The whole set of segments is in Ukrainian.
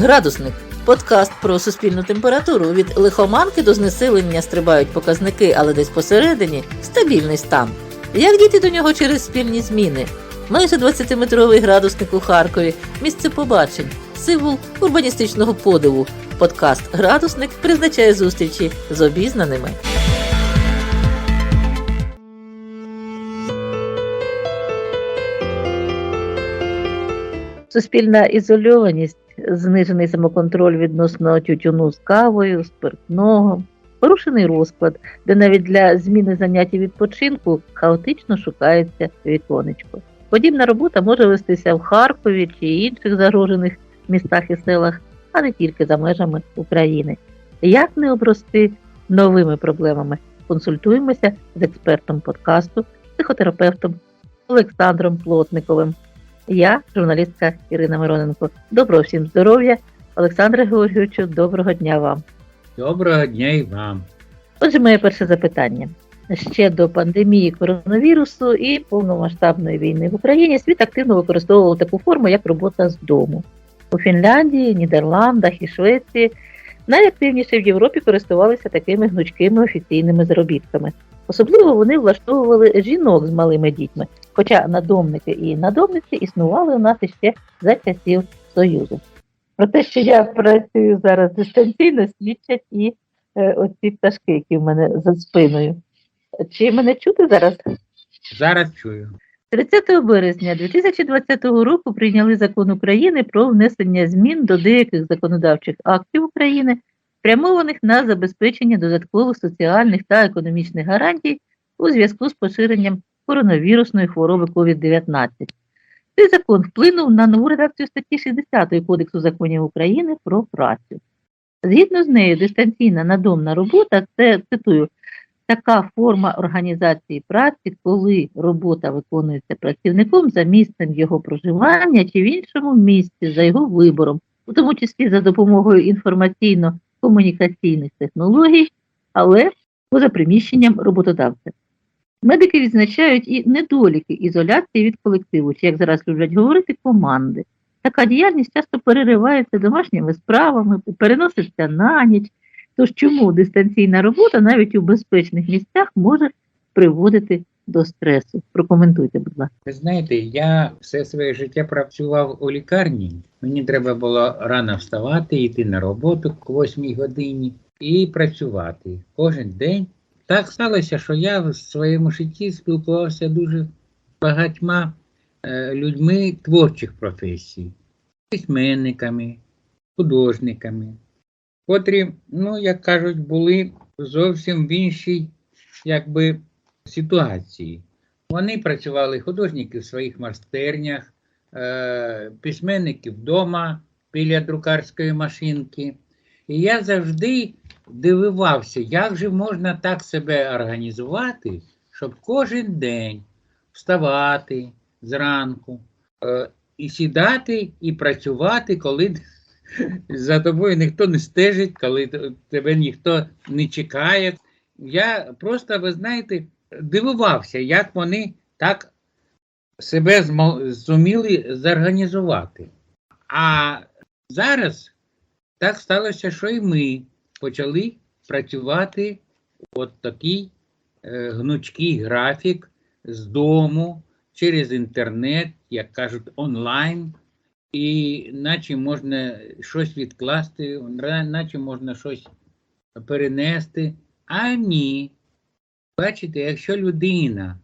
Градусник подкаст про суспільну температуру. Від лихоманки до знесилення стрибають показники, але десь посередині стабільний стан. Як дійти до нього через спільні зміни? Майже 20-метровий градусник у Харкові, місце побачень, символ урбаністичного подиву. Подкаст Градусник призначає зустрічі з обізнаними. Суспільна ізольованість, знижений самоконтроль відносно тютюну з кавою, спиртного, порушений розклад, де навіть для зміни заняття відпочинку хаотично шукається віконечко. Подібна робота може вестися в Харкові чи інших загрожених містах і селах, а не тільки за межами України. Як не обрости новими проблемами? Консультуємося з експертом подкасту, психотерапевтом Олександром Плотниковим. Я, журналістка Ірина Мироненко. Доброго всім здоров'я. Олександре Георгійовичу, доброго дня вам. Доброго дня і вам. Отже, моє перше запитання. Ще до пандемії коронавірусу і повномасштабної війни в Україні світ активно використовував таку форму, як робота з дому. У Фінляндії, Нідерландах і Швеції найактивніше в Європі користувалися такими гнучкими офіційними заробітками. Особливо вони влаштовували жінок з малими дітьми, хоча надомники і надомниці існували у нас іще за часів Союзу. Про те, що я працюю зараз дистанційно, свідчать і е, оці пташки, які в мене за спиною. Чи мене чути зараз? Зараз чую. 30 березня 2020 року прийняли закон України про внесення змін до деяких законодавчих актів України, спрямованих на забезпечення додаткових соціальних та економічних гарантій у зв'язку з поширенням коронавірусної хвороби COVID-19. Цей закон вплинув на нову редакцію статті 60 Кодексу законів України про працю. Згідно з нею, дистанційна надомна робота це цитую така форма організації праці, коли робота виконується працівником за місцем його проживання чи в іншому місці за його вибором, у тому числі за допомогою інформаційно-комунікаційних технологій, але поза приміщенням роботодавця. Медики відзначають і недоліки ізоляції від колективу, чи як зараз люблять говорити, команди. Така діяльність часто переривається домашніми справами, переноситься на ніч. Тож чому дистанційна робота навіть у безпечних місцях може приводити до стресу? Прокоментуйте, будь ласка. Ви знаєте, я все своє життя працював у лікарні. Мені треба було рано вставати, йти на роботу к 8 годині і працювати кожен день. Так сталося, що я в своєму житті спілкувався дуже багатьма е, людьми творчих професій, письменниками, художниками, котрі, ну, як кажуть, були зовсім в іншій якби, ситуації. Вони працювали художники в своїх майстернях, е, письменники вдома біля друкарської машинки. І я завжди дивувався, як же можна так себе організувати, щоб кожен день вставати зранку е, і сідати і працювати, коли за тобою ніхто не стежить, коли тебе ніхто не чекає. Я просто, ви знаєте, дивувався, як вони так себе зуміли зорганізувати. А зараз так сталося, що і ми почали працювати от такий е, гнучкий графік з дому через інтернет, як кажуть, онлайн. І наче можна щось відкласти, наче можна щось перенести. А ні. Бачите, якщо людина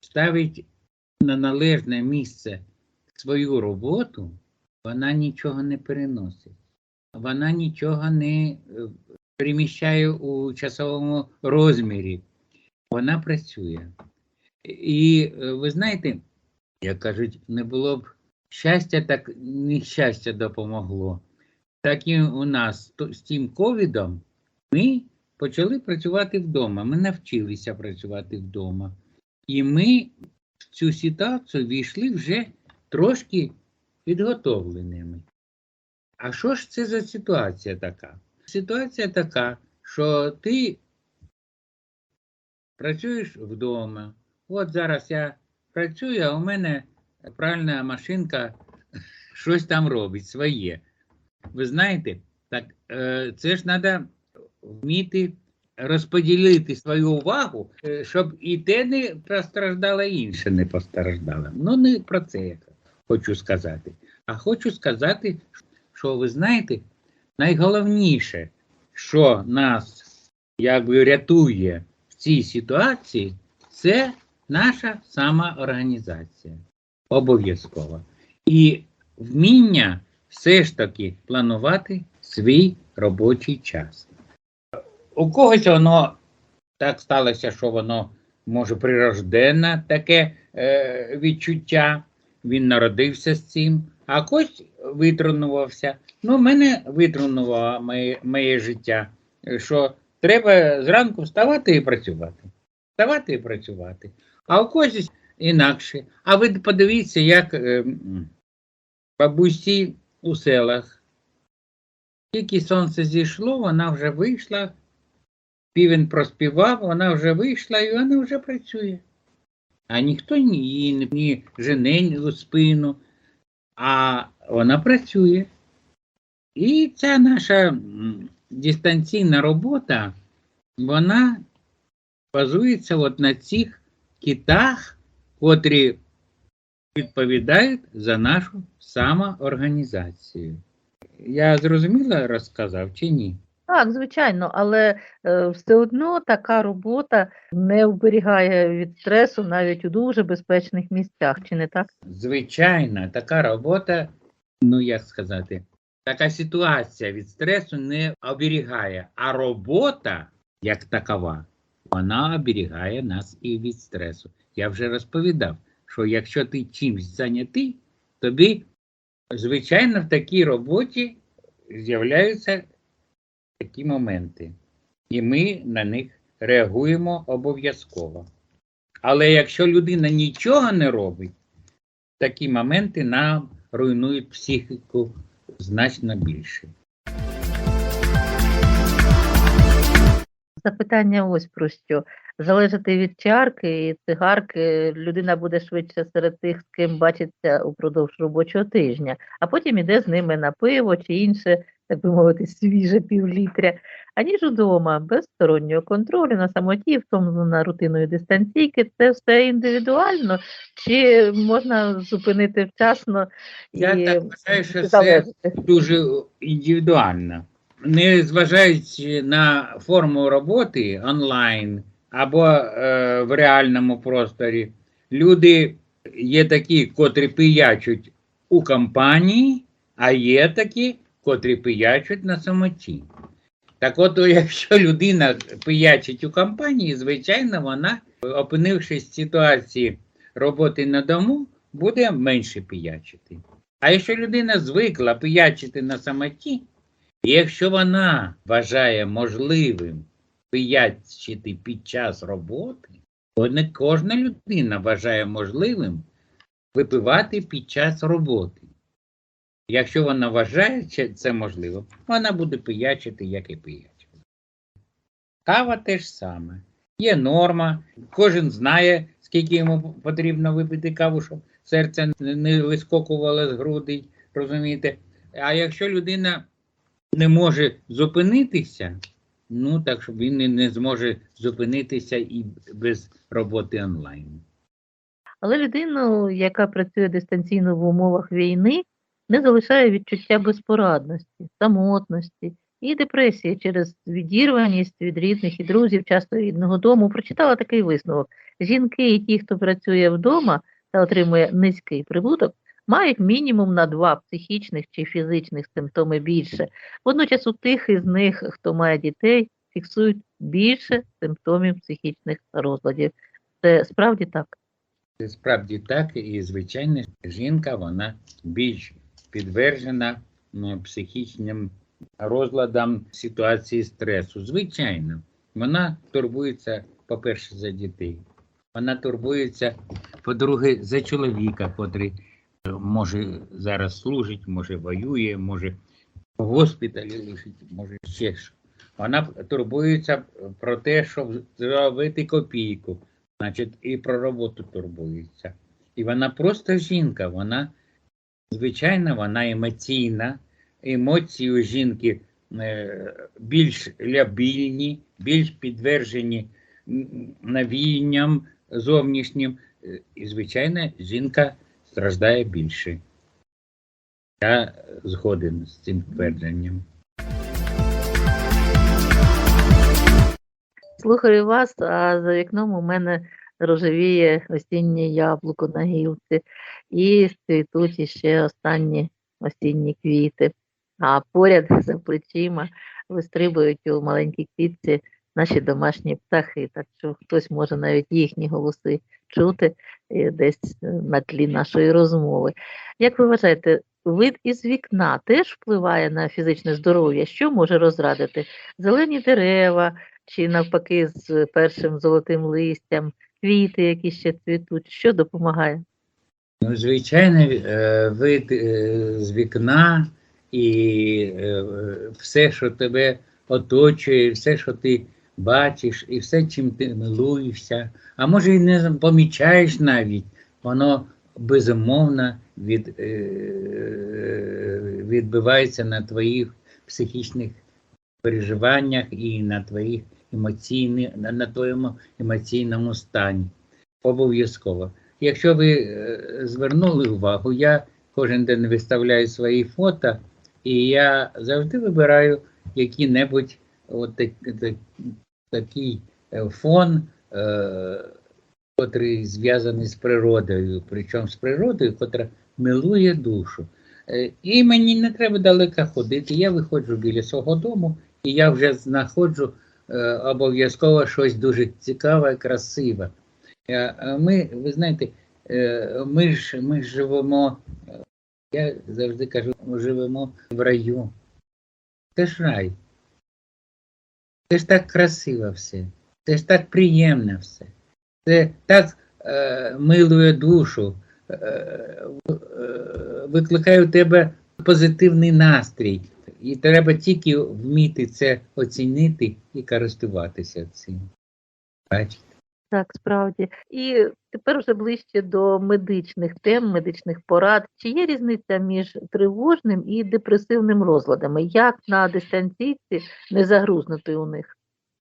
ставить на належне місце свою роботу, вона нічого не переносить. Вона нічого не переміщає у часовому розмірі. Вона працює. І е, ви знаєте, як кажуть, не було б щастя, так нещастя допомогло. Так і у нас з тим ковідом ми почали працювати вдома. Ми навчилися працювати вдома. І ми в цю ситуацію війшли вже трошки підготовленими. А що ж це за ситуація така? Ситуація така, що ти працюєш вдома. От зараз я працюю, а у мене пральна машинка щось там робить своє. ви знаєте, так е, це ж треба вміти розподілити свою увагу, е, щоб і те не постраждало, і інше не постраждало. Ну, не про це я хочу сказати. А хочу сказати, що ви знаєте, найголовніше, що нас якби рятує в цій ситуації, це наша самоорганізація. Обов'язково. І вміння все ж таки планувати свій робочий час. У когось воно так сталося, що воно може прирожденне таке е, відчуття, він народився з цим, а когось витренувався. Ну, мене витренувало моє, моє життя, що треба зранку вставати і працювати. Вставати і працювати. А у когось інакше. А ви подивіться, як е, бабусі у селах. Тільки сонце зійшло, вона вже вийшла, півень проспівав, вона вже вийшла і вона вже працює. А ніхто ні не жене у спину, а вона працює. І ця наша дистанційна робота, вона базується от на цих китах, котрі відповідають за нашу самоорганізацію. Я зрозуміло розказав чи ні? Так, звичайно, але е, все одно така робота не вберігає від стресу навіть у дуже безпечних місцях, чи не так? Звичайно, така робота, ну як сказати, така ситуація від стресу не оберігає, а робота, як такова, вона оберігає нас і від стресу. Я вже розповідав, що якщо ти чимось зайнятий, тобі, звичайно, в такій роботі з'являються такі моменти. І ми на них реагуємо обов'язково. Але якщо людина нічого не робить, такі моменти нам руйнують психіку значно більше. Запитання ось про що. Залежати від чарки і цигарки, людина буде швидше серед тих, з ким бачиться упродовж робочого тижня, а потім іде з ними на пиво чи інше, так би мовити, свіже півлітря, аніж удома, без стороннього контролю, на самоті, втомлена рутиною дистанційки. Це все індивідуально, чи можна зупинити вчасно і Я так вважаю, що це дуже індивідуально. Не зважаючи на форму роботи онлайн або е, в реальному просторі, люди є такі, котрі пиячуть у компанії, а є такі, котрі пиячуть на самоті. Так от, якщо людина пиячить у компанії, звичайно, вона, опинившись в ситуації роботи на дому, буде менше пиячити. А якщо людина звикла пиячити на самоті, і якщо вона вважає можливим пиячити під час роботи, то не кожна людина вважає можливим випивати під час роботи. Якщо вона вважає що це можливо, вона буде пиячити, як і пиячити. Кава теж саме. Є норма, кожен знає, скільки йому потрібно випити каву, щоб серце не вискокувало з грудей, розумієте? А якщо людина не може зупинитися, ну так щоб він не зможе зупинитися і без роботи онлайн. Але людину, яка працює дистанційно в умовах війни, не залишає відчуття безпорадності, самотності і депресії через відірваність від рідних і друзів, часто рідного дому. Прочитала такий висновок: жінки і ті, хто працює вдома та отримує низький прибуток, мають мінімум на два психічних чи фізичних симптоми більше. Водночас у тих із них, хто має дітей, фіксують більше симптомів психічних розладів. Це справді так. Це справді так, і звичайно, жінка вона більш підтверджена ну, психічним розладам ситуації стресу. Звичайно, вона турбується, по-перше, за дітей. Вона турбується, по-друге, за чоловіка, котрий може зараз служить, може воює, може в госпіталі лежить, може ще що. Вона турбується про те, щоб зробити копійку значить, і про роботу турбується. І вона просто жінка, вона, звичайно, вона емоційна, емоції у жінки е, більш лябільні, більш підтверджені навіянням зовнішнім. Е, І, звичайно, жінка страждає більше. Я згоден з цим твердженням. Слухаю вас, а за вікном у мене рожевіє осіннє яблуко на гілці і цвітуть іще останні осінні квіти. А поряд за плечима вистрибують у маленькій квітці наші домашні птахи, так що хтось може навіть їхні голоси чути е, десь е, на тлі нашої розмови. Як ви вважаєте, вид із вікна теж впливає на фізичне здоров'я? Що може розрадити? Зелені дерева, чи навпаки з першим золотим листям, квіти, які ще цвітуть, що допомагає? Ну, звичайно, е, вид з вікна і все, що тебе оточує, все, що ти бачиш, і все, чим ти милуєшся, а може і не помічаєш навіть, воно безумовно від, е, відбивається на твоїх психічних переживаннях і на твоїх емоційних, на, твоєму емоційному стані. Обов'язково. Якщо ви е, звернули увагу, я кожен день виставляю свої фото, і я завжди вибираю який-небудь от такий е, фон, е, котрий зв'язаний з природою, причому з природою, котра милує душу. Е, І мені не треба далеко ходити. Я виходжу біля свого дому, і я вже знаходжу обов'язково щось дуже цікаве, красиве. Ми, ви знаєте, ми ж, ми живемо, я завжди кажу, ми живемо в раю. Це ж рай. Це ж так красиво все. Це ж так приємно все. Це так е, милує душу, е, е, викликає у тебе позитивний настрій. І треба тільки вміти це оцінити і користуватися цим. Бачите? Так, справді. І тепер вже ближче до медичних тем, медичних порад. Чи є різниця між тривожним і депресивним розладами? Як на дистанційці не загрузнути у них?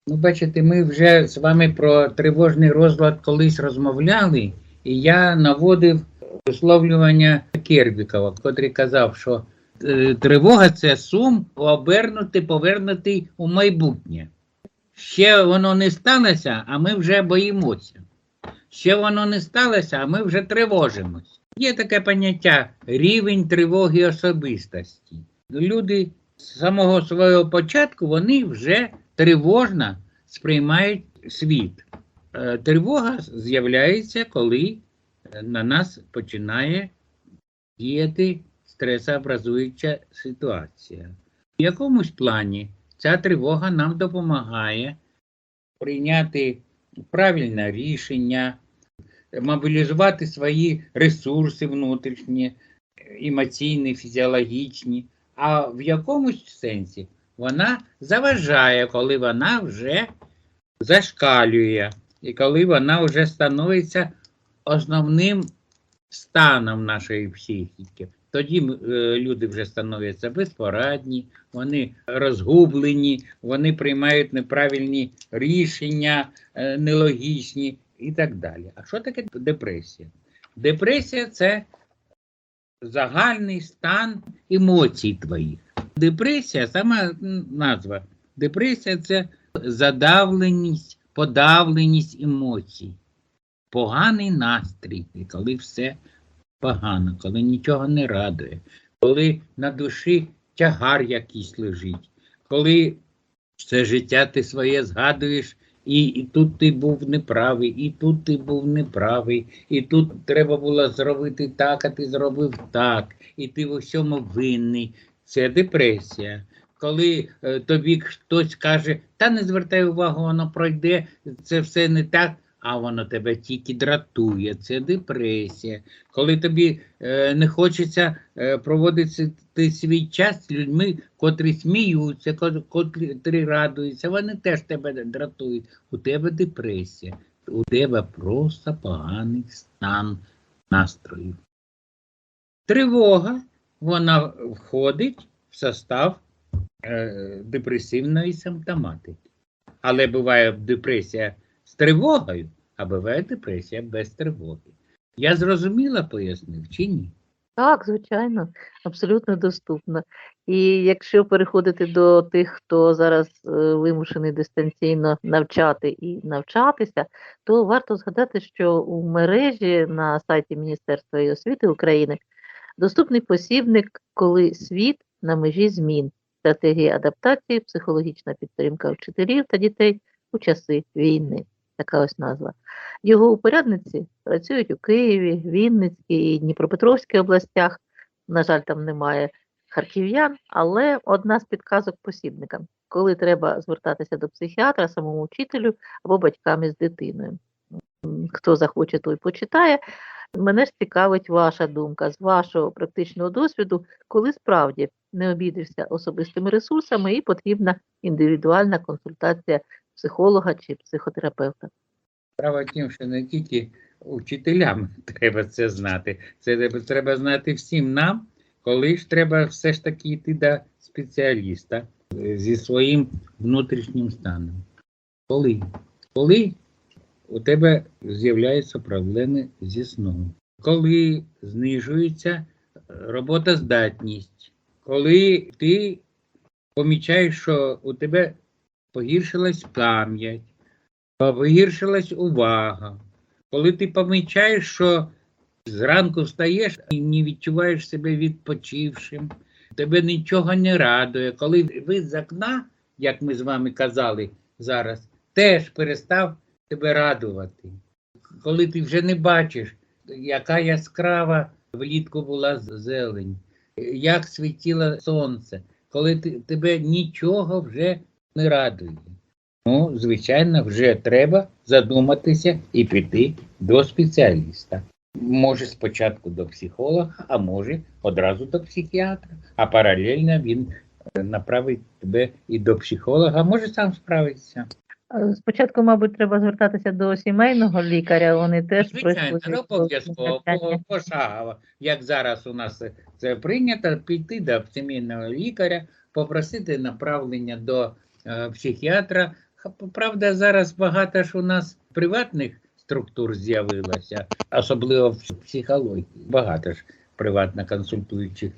Ну, бачите, ми вже з вами про тривожний розлад колись розмовляли, і я наводив висловлювання Кербікова, котрий казав, що е, тривога це сум обернути, повернутий у майбутнє. Ще воно не сталося, а ми вже боїмося. Ще воно не сталося, а ми вже тривожимось. Є таке поняття рівень тривоги особистості. Люди з самого свого початку вони вже тривожно сприймають світ. Е, Тривога з'являється, коли е, на нас починає діяти стресообразуюча ситуація. В якомусь плані ця тривога нам допомагає прийняти правильне рішення, мобілізувати свої ресурси внутрішні, емоційні, фізіологічні, а в якомусь сенсі вона заважає, коли вона вже зашкалює, і коли вона вже становиться основним станом нашої психіки. Тоді е, люди вже становляться безпорадні, вони розгублені, вони приймають неправильні рішення, е, нелогічні і так далі. А що таке депресія? Депресія це загальний стан емоцій твоїх. Депресія, сама назва, депресія це задавленість, подавленість емоцій, поганий настрій, коли все погано, коли нічого не радує, коли на душі тягар якийсь лежить, коли все життя ти своє згадуєш, і, і тут ти був неправий, і тут ти був неправий, і тут треба було зробити так, а ти зробив так, і ти в усьому винний. Це депресія. Коли е, тобі хтось каже, та не звертай увагу, воно пройде, це все не так, а воно тебе тільки дратує, це депресія. Коли тобі е, не хочеться е, проводити ти свій час з людьми, котрі сміються, котрі радуються, вони теж тебе дратують. У тебе депресія, у тебе просто поганий стан настрою. Тривога, вона входить в состав е, депресивної симптоматики. Але буває депресія з тривогою, а буває депресія без тривоги. Я зрозуміла пояснив чи ні? Так, звичайно, абсолютно доступно. І якщо переходити до тих, хто зараз е, вимушений дистанційно навчати і навчатися, то варто згадати, що у мережі на сайті Міністерства освіти України доступний посібник, коли світ на межі змін, стратегії адаптації, психологічна підтримка вчителів та дітей у часи війни. Така ось назва. Його упорядниці працюють у Києві, Вінницькій і Дніпропетровській областях. На жаль, там немає харків'ян, але одна з підказок посібника, коли треба звертатися до психіатра, самому вчителю або батькам із дитиною. Хто захоче, той почитає. Мене ж цікавить ваша думка з вашого практичного досвіду, коли справді не обійдешся особистими ресурсами і потрібна індивідуальна консультація психолога чи психотерапевта. Справа тім, що не тільки учителям треба це знати, це треба- треба знати всім нам, коли ж треба все ж таки йти до спеціаліста е, зі своїм внутрішнім станом. Коли? Коли у тебе з'являються проблеми зі сном, коли знижується е, роботоздатність, коли ти помічаєш, що у тебе погіршилась пам'ять, погіршилась увага. Коли ти помічаєш, що зранку встаєш і не відчуваєш себе відпочившим, тебе нічого не радує. Коли вид з окна, як ми з вами казали зараз, теж перестав тебе радувати. Коли ти вже не бачиш, яка яскрава влітку була зелень, як світіло сонце, коли ти, тебе нічого вже не радує. Ну, звичайно, вже треба задуматися і піти до спеціаліста. Може спочатку до психолога, а може одразу до психіатра, а паралельно він е, направить тебе і до психолога, може сам справитися. Спочатку, мабуть, треба звертатися до сімейного лікаря. Вони теж Звичайно, обов'язково, пошагово. Як зараз у нас це прийнято, піти до сімейного лікаря, попросити направлення до психіатра. Правда, зараз багато ж у нас приватних структур з'явилося, особливо в психології. Багато ж приватно консультуючих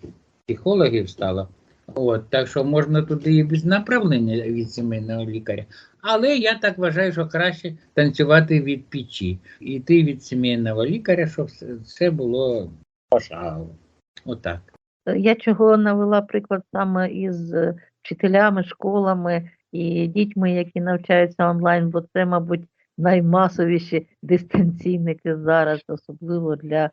психологів стало. От, так що можна туди і без направлення від сімейного лікаря. Але я так вважаю, що краще танцювати від печі. Іти від сімейного лікаря, щоб все- було пошагово. Отак. Е, Я чого навела приклад саме із е, вчителями, школами і дітьми, які навчаються онлайн, бо це, мабуть, наймасовіші дистанційники зараз, особливо для е,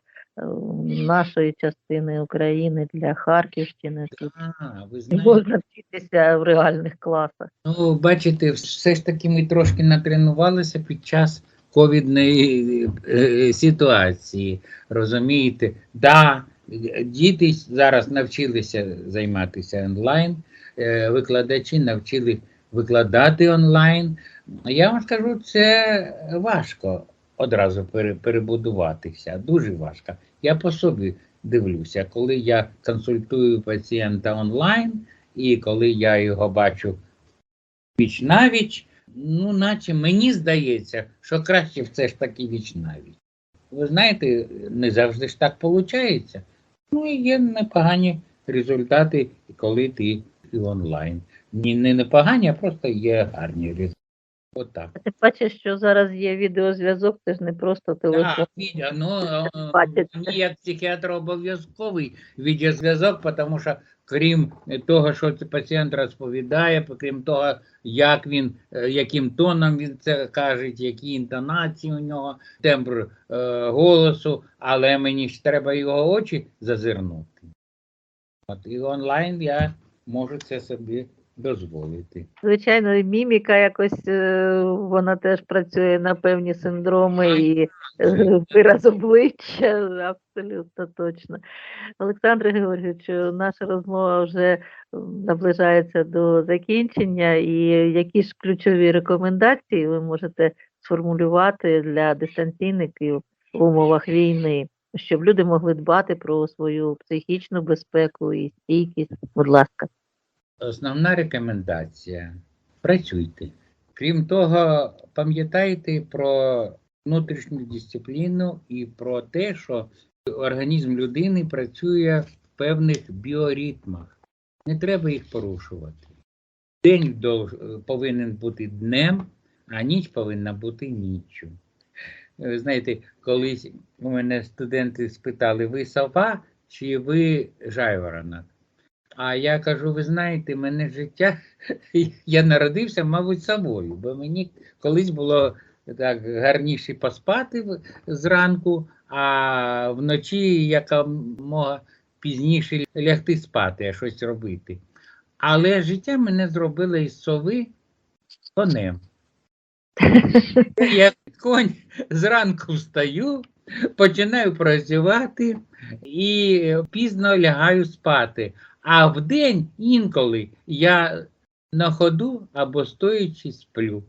нашої частини України, для Харківщини. Тут А, ви знаєте, можна вчитися в реальних класах. ну, бачите, все ж таки ми трошки натренувалися під час ковідної е, ситуації. Розумієте? Да, діти зараз навчилися займатися онлайн, викладачі навчили викладати онлайн. Я вам скажу, це важко одразу перебудуватися, дуже важко. Я по собі дивлюся, коли я консультую пацієнта онлайн, і коли я його бачу віч навіч, ну, наче мені здається, що краще все ж таки віч навіч. Ви знаєте, не завжди ж так виходить. Ну і є непогані результати, коли ти і онлайн. Ні, не непогані, а просто є гарні. Отак. А ти бачиш, що зараз є відеозв'язок, це ж не просто телефон. Так, ну, е, мені як психіатр обов'язковий відеозв'язок, тому що крім того, що пацієнт розповідає, крім того, як він, е, яким тоном він це каже, які інтонації у нього, тембр е, голосу, але мені ж треба його очі зазирнути. От і онлайн я можу це собі дозволити. Звичайно, і міміка якось е, вона теж працює на певні синдроми і е, вираз обличчя, абсолютно точно. Олександре Георгійовичу, наша розмова вже наближається до закінчення. І які ж ключові рекомендації ви можете сформулювати для дистанційників в умовах війни, щоб люди могли дбати про свою психічну безпеку і стійкість? Будь ласка. Основна рекомендація працюйте. Крім того, пам'ятайте про внутрішню дисципліну і про те, що організм людини працює в певних біоритмах. Не треба їх порушувати. День повинен бути днем, а ніч повинна бути ніччю. Знаєте, колись у мене студенти спитали, ви сова чи ви жайворонок? А я кажу, ви знаєте, мене життя, я народився, мабуть, совою, бо мені колись було так гарніше поспати зранку, а вночі якомога пізніше лягти спати, а щось робити. Але життя мене зробило із сови конем. Я конь зранку встаю, починаю працювати і пізно лягаю спати. А вдень інколи я на ходу або стоячи сплю.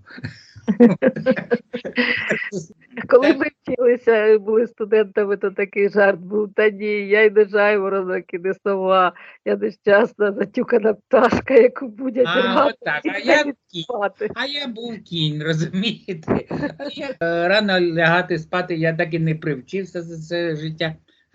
Коли ми вчилися були студентами, то такий жарт був. Та ні, я й не жайворонок, і не сова, я нещасна затюкана пташка, яку будять А, рвати отак, і а я кінь. спати. А я був кінь, розумієте? Я, е, Рано лягати спати я так і не привчився за це життя.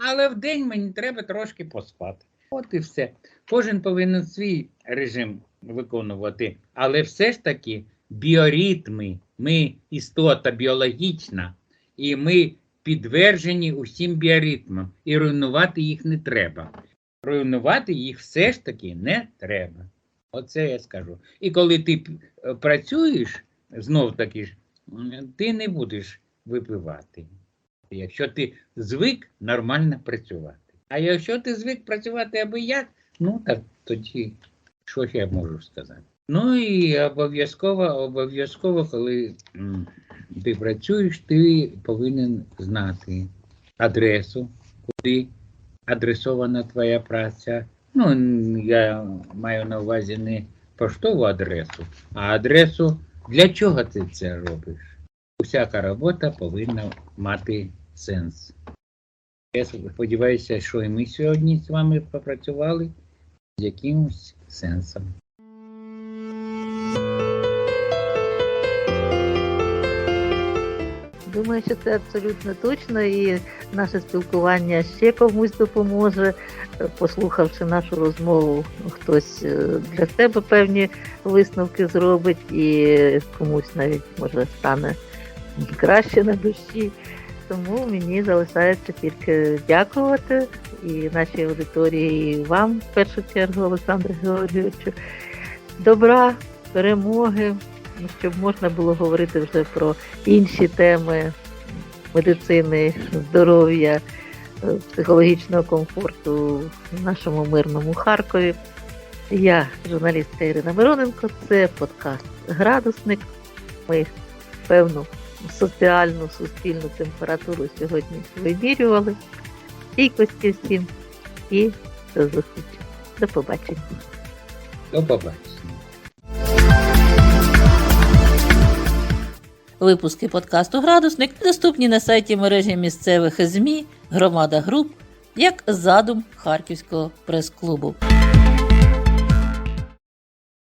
Але вдень мені треба трошки поспати. От і все. Кожен повинен свій режим виконувати. Але все ж таки біоритми, ми істота біологічна, і ми підтверджені усім біоритмам. І руйнувати їх не треба. Руйнувати їх все ж таки не треба. Оце я скажу. І коли ти е, працюєш, знов таки ж, ти не будеш випивати. Якщо ти звик нормально працювати. А якщо ти звик працювати аби як, ну так тоді що ж я можу сказати? Ну і обов'язково, обов'язково, коли ти працюєш, ти повинен знати адресу, куди адресована твоя праця. Ну, я маю на увазі не поштову адресу, а адресу, для чого ти це робиш. Усяка робота повинна мати сенс. Я сподіваюся, що і ми сьогодні з вами попрацювали з якимось сенсом. Думаю, що це абсолютно точно, і наше спілкування ще комусь допоможе. Послухавши нашу розмову, хтось е, для себе певні висновки зробить, і комусь навіть може стане краще на душі. Тому мені залишається тільки дякувати і нашій аудиторії, і вам в першу чергу, Олександру Георгійовичу. Добра, перемоги, щоб можна було говорити вже про інші теми медицини, здоров'я, е, психологічного комфорту в нашому мирному Харкові. Я, журналістка Ірина Мироненко, це подкаст Градусник. Ми певну соціальну суспільну температуру сьогодні вимірювали. Стійкості всім і до зустрічі. До побачення. До побачення. Випуски подкасту Градусник доступні на сайті мережі місцевих ЗМІ Громада Груп як задум Харківського прес-клубу.